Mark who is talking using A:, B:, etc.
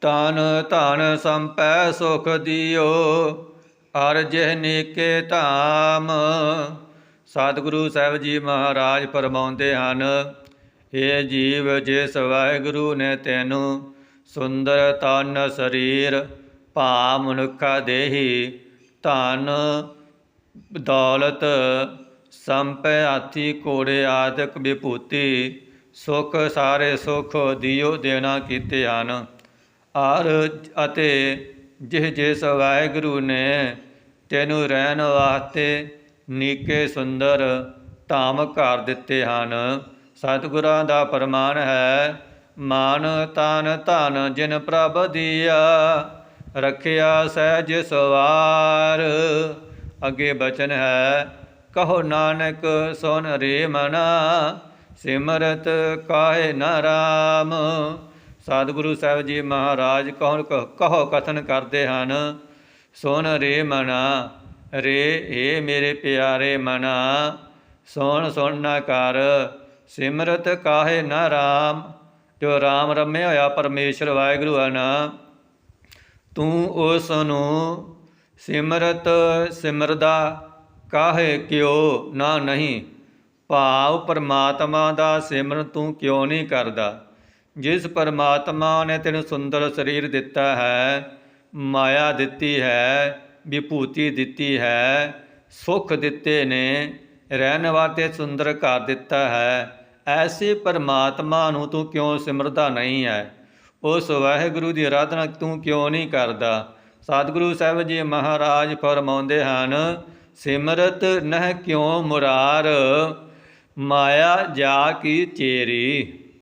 A: ਤਨ ਧਨ ਸੰਪੈ ਸੁਖ ਦਿਓ ਅਰ ਜਿਹ ਨੀਕੇ ਧਾਮ। ਸਤਿਗੁਰੂ ਸਾਹਿਬ ਜੀ ਮਹਾਰਾਜ ਫਰਮਾਉਂਦੇ ਹਨ ਇਹ ਜੀਵ ਜਿਸ ਵਾਹਿਗੁਰੂ ਨੇ ਤੈਨੂੰ ਸੁੰਦਰ ਤਨ ਸਰੀਰ ਭਾ ਮਨੁੱਖਾ ਦੇਹੀ ਧਨ ਦੌਲਤ ਸੰਪੈ ਹਾਥੀ ਘੋੜੇ ਆਦਿਕ ਵਿਭੂਤੀ ਸੁਖ ਸਾਰੇ ਸੁਖ ਦਿਓ ਦੇਣਾ ਕੀਤੇ ਹਨ। ਔਰ ਅਤੇ ਜਿਹ ਜਿਸ ਵਾਹਿਗੁਰੂ ਨੇ ਤੈਨੂੰ ਰਹਿਣ ਵਾਸਤੇ ਨੀਕੇ ਸੁੰਦਰ ਧਾਮ ਘਰ ਦਿੱਤੇ ਹਨ। ਸਤਿਗੁਰਾਂ ਦਾ ਫਰਮਾਨ ਹੈ, ਮਾਨ ਤਨ ਧਨ ਜਿਨ ਪ੍ਰਭ ਦੀਆ, ਰੱਖਿਆ ਸਹਿਜ ਸਵਾਰ। ਅੱਗੇ ਬਚਨ ਹੈ, ਕਹੋ ਨਾਨਕ ਸੁਨ ਰੇ ਮਨਾ, ਸਿਮਰਤ ਕਾਹੇ ਨਾ ਰਾਮ। ਸਤਿਗੁਰੂ ਸਾਹਿਬ ਜੀ ਮਹਾਰਾਜ ਕਹੋ ਕਹੋ ਕਥਨ ਕਰਦੇ ਹਨ, ਸੁਣ ਰੇ ਮਨਾ ਰੇ ਏ ਮੇਰੇ ਪਿਆਰੇ ਮਨਾ ਸੁਣ ਸੁਣ ਨਾ ਕਰ, ਸਿਮਰਤ ਕਾਹੇ ਨਾ ਰਾਮ, ਜੋ ਰਾਮ ਰਮਿਆ ਹੋਇਆ ਪਰਮੇਸ਼ਰ ਵਾਹਿਗੁਰੂ ਹਨ ਤੂੰ ਉਸ ਨੂੰ ਸਿਮਰਤ, ਸਿਮਰਦਾ ਕਾਹੇ ਕਿਉ ਨਾ ਨਹੀਂ, ਭਾਵ ਪਰਮਾਤਮਾ ਦਾ ਸਿਮਰਨ ਤੂੰ ਕਿਉਂ ਨਹੀਂ ਕਰਦਾ? ਜਿਸ ਪਰਮਾਤਮਾ ਨੇ ਤੈਨੂੰ ਸੁੰਦਰ ਸਰੀਰ ਦਿੱਤਾ ਹੈ, ਮਾਇਆ ਦਿੱਤੀ ਹੈ, ਵਿਭੂਤੀ ਦਿੱਤੀ ਹੈ, ਸੁਖ ਦਿੱਤੇ ਨੇ, ਰਹਿਣ ਵਾਸਤੇ ਸੁੰਦਰ ਘਰ ਦਿੱਤਾ ਹੈ, ਐਸੇ ਪਰਮਾਤਮਾ ਨੂੰ ਤੂੰ ਕਿਉਂ ਸਿਮਰਦਾ ਨਹੀਂ ਹੈ? ਉਸ ਵਾਹਿਗੁਰੂ ਦੀ ਆਰਾਧਨਾ ਤੂੰ ਕਿਉਂ ਨਹੀਂ ਕਰਦਾ? ਸਤਿਗੁਰੂ ਸਾਹਿਬ ਜੀ ਮਹਾਰਾਜ ਫਰਮਾਉਂਦੇ ਹਨ, ਸਿਮਰਤ ਨਹਿ ਕਿਉ ਮੁਰਾਰ? ਮਾਇਆ ਜਾ ਕੀ ਚੇਰੀ?